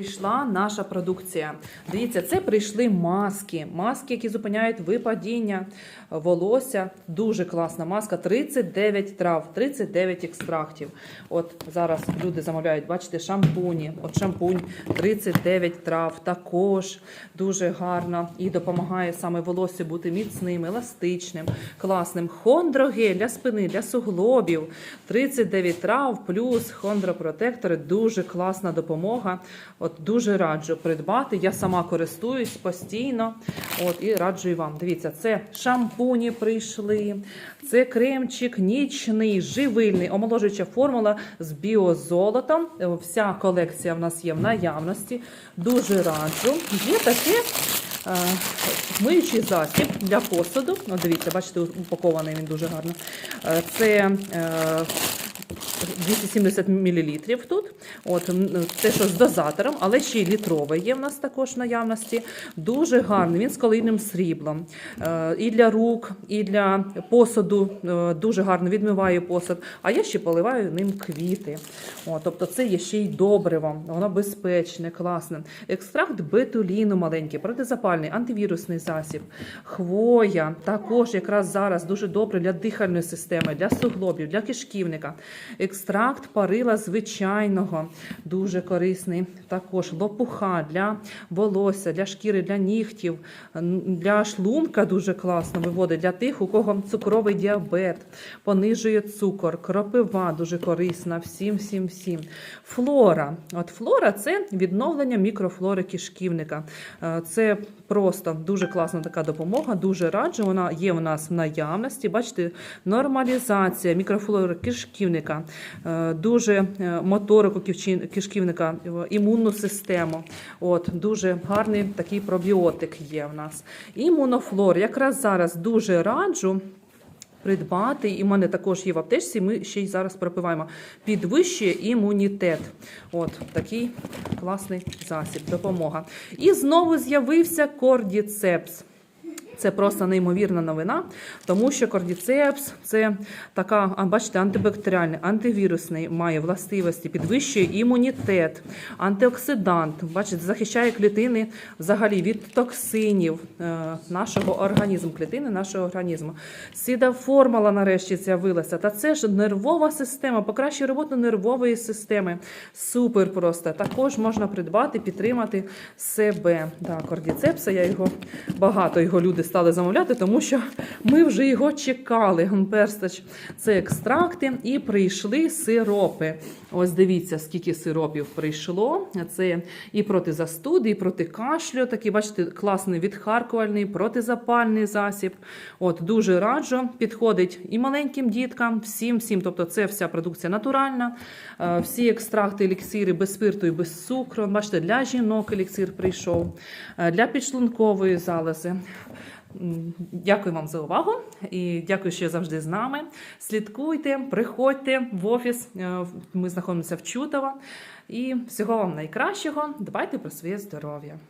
Прийшла наша продукція. Дивіться, це прийшли маски. Маски, які зупиняють випадіння волосся. Дуже класна маска. 39 трав, 39 екстрактів. От зараз люди замовляють, бачите, шампуні. От шампунь 39 трав. Також дуже гарна і допомагає саме волосся бути міцним, еластичним, класним. Хондрогель для спини, для суглобів. 39 трав плюс хондропротектори. Дуже класна допомога. От дуже раджу придбати. Я сама користуюсь постійно. От і раджу і вам. Дивіться, це шампуні прийшли, це кремчик нічний, живильний, омоложуюча формула з біозолотом. Вся колекція в нас є в наявності. Дуже раджу. Є таке. Миючий засіб для посуду. Ну, дивіться, бачите, упакований він дуже гарно. Е, Це е, 270 мл тут. От, це що з дозатором, але ще й літровий є в нас також наявності. Дуже гарний, він з колійним сріблом. Е, І для рук, і для посуду е, дуже гарно відмиває посуд. А я ще поливаю ним квіти. О, тобто це є ще й добривом, воно безпечне, класне. Екстракт бетуліну маленький, протизапальний, антивірусний засіб. Хвоя також якраз зараз дуже добре для дихальної системи, для суглобів, для кишківника. Екстракт парила звичайного, дуже корисний. Також лопуха для волосся, для шкіри, для нігтів, для шлунка дуже класно виводить для тих, у кого цукровий діабет, понижує цукор, кропива дуже корисна. Всім, всім, всім. Флора. От флора це відновлення мікрофлори кишківника. Е, Це просто дуже класна така допомога. Дуже раджу. Вона є у нас в наявності. Бачите, нормалізація мікрофлори кишківника, дуже е, моторику кишківника, е, імунну систему. От дуже гарний такий пробіотик є в нас. Імунофлор. Якраз зараз дуже раджу. Придбати, і в мене також є в аптечці. Ми ще й зараз пропиваємо. Підвищує імунітет. От такий класний засіб, допомога. І знову з'явився кордіцепс. Це просто неймовірна новина, тому що кордіцепс це така, бачите, антибактеріальний, антивірусний, має властивості, підвищує імунітет, антиоксидант, бачите, захищає клітини взагалі від токсинів е, нашого організму, клітини нашого організму. Сіда формула нарешті з'явилася. Та це ж нервова система, покращує роботу нервової системи. Супер просто. Також можна придбати, підтримати себе. Да, кордіцепса, я його багато його люди стали замовляти, тому що ми вже його чекали. Он Перстач. Це екстракти і прийшли сиропи. Ось дивіться, скільки сиропів прийшло. Це і проти застуди, і проти кашлю. Такий, бачите, класний відхаркувальний, протизапальний засіб. От дуже раджу. Підходить і маленьким діткам, всім, всім. Тобто, це вся продукція натуральна. Е, Всі екстракти, еліксири без спирту і без цукру. Бачите, для жінок еліксир прийшов, е, для підшлункової залози. Дякую вам за увагу і дякую, що завжди з нами. Слідкуйте, приходьте в офіс. Е, Ми знаходимося в Чутово. І всього вам найкращого. Дбайте про своє здоров'я.